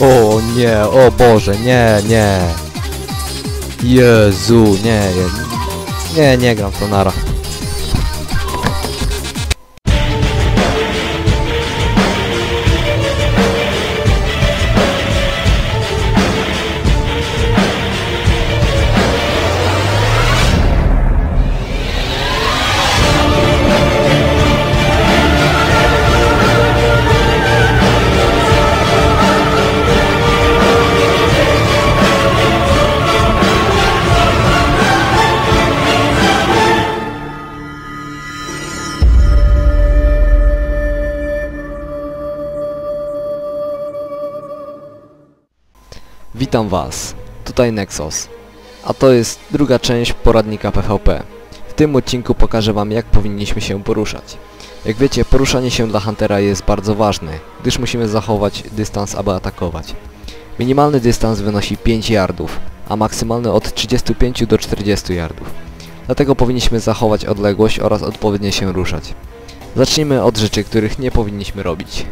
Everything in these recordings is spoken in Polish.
O nie, o Boże, nie, nie. Jezu, nie, nie, nie, nie gram w to Witam was, tutaj Nexus, a to jest druga część poradnika PvP. W tym odcinku pokażę wam jak powinniśmy się poruszać. Jak wiecie, poruszanie się dla Huntera jest bardzo ważne, gdyż musimy zachować dystans, aby atakować. Minimalny dystans wynosi 5 yardów, a maksymalny od 35 do 40 yardów. Dlatego powinniśmy zachować odległość oraz odpowiednio się ruszać. Zacznijmy od rzeczy, których nie powinniśmy robić.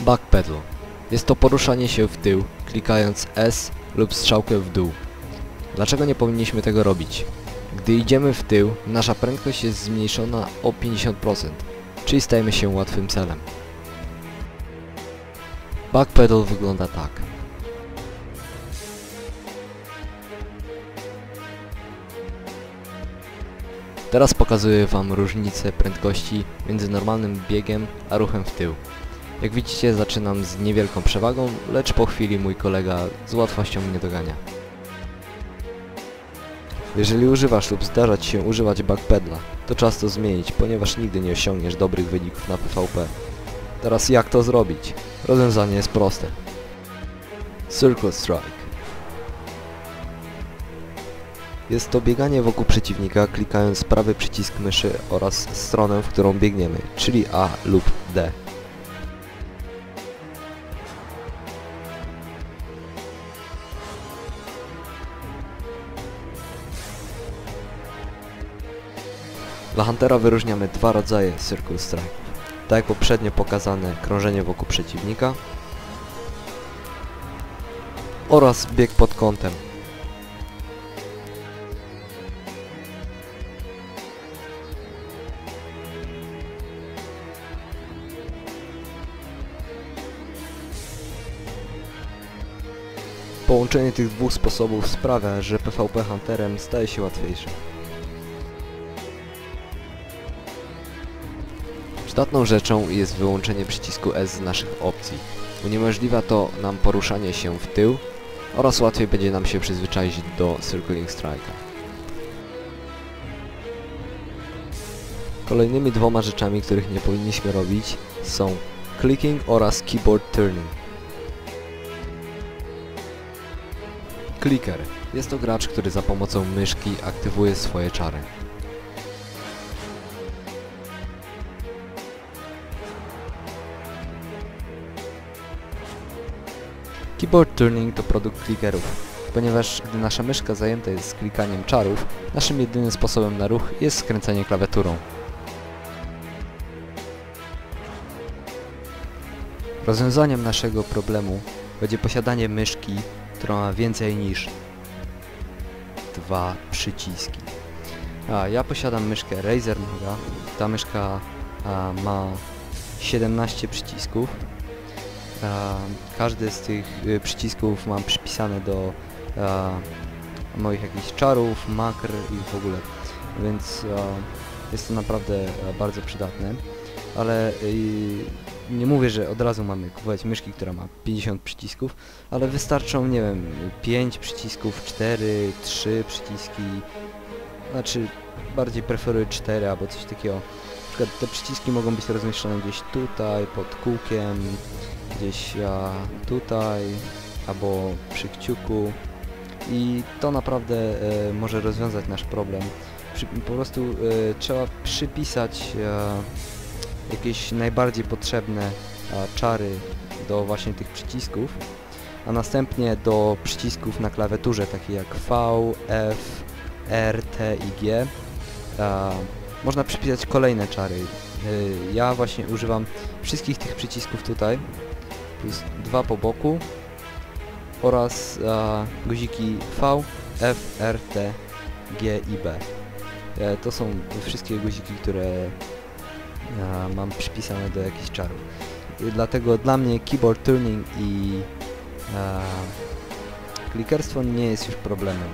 Backpedal. Jest to poruszanie się w tył, klikając S lub strzałkę w dół. Dlaczego nie powinniśmy tego robić? Gdy idziemy w tył, nasza prędkość jest zmniejszona o 50%, czyli stajemy się łatwym celem. Backpedal wygląda tak. Teraz pokazuję Wam różnicę prędkości między normalnym biegiem a ruchem w tył. Jak widzicie zaczynam z niewielką przewagą, lecz po chwili mój kolega z łatwością mnie dogania. Jeżeli używasz lub zdarza Ci się używać backpedla, to czas to zmienić, ponieważ nigdy nie osiągniesz dobrych wyników na PvP. Teraz jak to zrobić? Rozwiązanie jest proste. Circle Strike. Jest to bieganie wokół przeciwnika klikając prawy przycisk myszy oraz stronę, w którą biegniemy, czyli A lub D. Dla Huntera wyróżniamy dwa rodzaje Circle Strike. Tak jak poprzednio pokazane krążenie wokół przeciwnika oraz bieg pod kątem. Połączenie tych dwóch sposobów sprawia, że PvP Hunterem staje się łatwiejsze. Przydatną rzeczą jest wyłączenie przycisku S z naszych opcji. Uniemożliwia to nam poruszanie się w tył oraz łatwiej będzie nam się przyzwyczaić do Circling Strike'a. Kolejnymi dwoma rzeczami, których nie powinniśmy robić są clicking oraz keyboard turning. Clicker. Jest to gracz, który za pomocą myszki aktywuje swoje czary. Keyboard Turning to produkt clickerów, ponieważ gdy nasza myszka zajęta jest klikaniem czarów, naszym jedynym sposobem na ruch jest skręcanie klawiaturą. Rozwiązaniem naszego problemu będzie posiadanie myszki, która ma więcej niż dwa przyciski. A, ja posiadam myszkę Razer Maga. Ta myszka a, ma 17 przycisków. Każdy z tych y, przycisków mam przypisane do moich jakichś czarów, makr i w ogóle. Więc jest to naprawdę bardzo przydatne. Ale y, nie mówię, że od razu mamy kupować myszki, która ma 50 przycisków, ale wystarczą, nie wiem, 5 przycisków, 4, 3 przyciski, znaczy bardziej preferuję 4 albo coś takiego. Przykład te przyciski mogą być rozmieszczone gdzieś tutaj, pod kółkiem, gdzieś tutaj, albo przy kciuku i to naprawdę e, może rozwiązać nasz problem. Przy, po prostu e, trzeba przypisać e, jakieś najbardziej potrzebne czary do właśnie tych przycisków, a następnie do przycisków na klawiaturze, takie jak V, F, R, T i G. Można przypisać kolejne czary. Y, Ja właśnie używam wszystkich tych przycisków tutaj, plus dwa po boku oraz guziki V, F, R, T, G i B. E, To są wszystkie guziki, które mam przypisane do jakichś czarów. Y, Dlatego dla mnie keyboard tuning i klikerstwo nie jest już problemem.